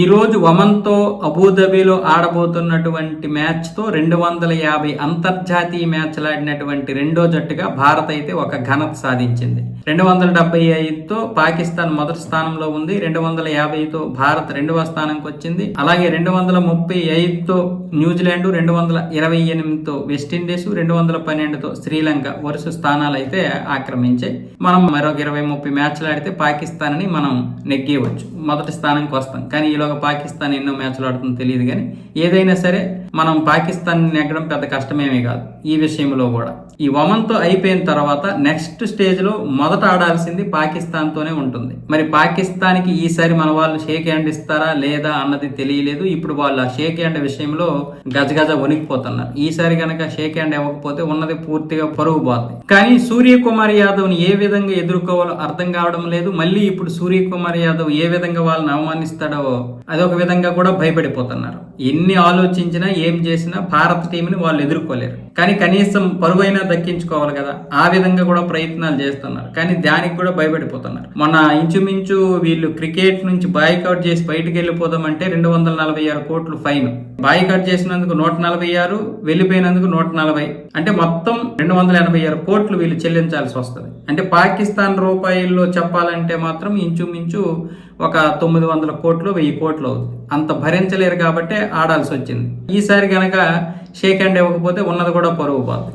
ఈ రోజు వమన్తో అబుదాబిలో ఆడబోతున్నటువంటి మ్యాచ్తో రెండు వందల యాభై అంతర్జాతీయ మ్యాచ్లు ఆడినటువంటి రెండో జట్టుగా భారత్ అయితే ఒక ఘనత సాధించింది. రెండు వందల డెబ్బై ఐదుతో పాకిస్తాన్ మొదటి స్థానంలో ఉంది. రెండు వందల యాభైతో భారత్ రెండవ స్థానంకి వచ్చింది. అలాగే రెండు వందల ముప్పై ఐదుతో న్యూజిలాండ్ రెండు వందల ఇరవై ఎనిమిదితో వెస్టిండీస్ రెండు వందల పన్నెండుతో శ్రీలంక వరుస స్థానాలు అయితే ఆక్రమించాయి. మనం మరొక ఇరవై ముప్పై మ్యాచ్లు ఆడితే పాకిస్తాన్ని మనం నెగ్గేయవచ్చు. మొదటి స్థానానికి వస్తాం. కానీ ఈలోగా పాకిస్తాన్ ఎన్నో మ్యాచ్లు ఆడుతుందో తెలియదు కానీ ఏదైనా సరే మనం పాకిస్తాన్ నెగ్గడం పెద్ద కష్టమేమీ కాదు. ఈ విషయంలో కూడా. ఈ వమన్తో అయిపోయిన తర్వాత నెక్స్ట్ స్టేజ్లో మొదట ఆడాల్సింది పాకిస్తాన్తోనే ఉంటుంది. మరి పాకిస్తాన్కి ఈసారి మన వాళ్ళు షేక్ హ్యాండ్ ఇస్తారా లేదా అన్నది తెలియలేదు. ఇప్పుడు వాళ్ళు ఆ షేక్ హ్యాండ్ విషయంలో గజగజ వణికిపోతున్నారు. ఈసారి కనుక షేక్ హ్యాండ్ ఇవ్వకపోతే ఉన్నది పూర్తిగా పరుగు పోతుంది కానీ సూర్యకుమార్ యాదవ్ని ఏ విధంగా ఎదుర్కోవాలో అర్థం కావడం లేదు. మళ్ళీ ఇప్పుడు సూర్యకుమార్ యాదవ్ ఏ విధంగా వాళ్ళని అవమానిస్తాడో అదొక విధంగా కూడా భయపడిపోతున్నారు. ఎన్ని ఆలోచించినా ఏం చేసినా భారత టీంని వాళ్ళు ఎదుర్కోలేరు. కానీ కనీసం పరువైనా దక్కించుకోవాలి కదా. ఆ విధంగా కూడా ప్రయత్నాలు చేస్తున్నారు. కానీ దానికి కూడా భయపడిపోతున్నారు. మొన్న ఇంచుమించు వీళ్ళు క్రికెట్ నుంచి బాయ్కౌట్ చేసి బయటకు వెళ్ళిపోదామంటే రెండు వందల నలభై ఆరు కోట్లు ఫైన్. బాయ్కౌట్ చేసినందుకు నూట నలభై ఆరు వెళ్ళిపోయినందుకు నూట నలభై. అంటే మొత్తం రెండు వందల ఎనభై ఆరు కోట్లు వీళ్ళు చెల్లించాల్సి వస్తుంది. అంటే పాకిస్తాన్ రూపాయల్లో చెప్పాలంటే మాత్రం ఇంచుమించు ఒక తొమ్మిది వందల కోట్లు వెయ్యి కోట్లు అవుతుంది అంత భరించలేరు కాబట్టే ఆడాల్సి వచ్చింది. ఈసారి కనుక షేక్ హ్యాండ్ ఇవ్వకపోతే ఉన్నది కూడా పరుగు పోతుంది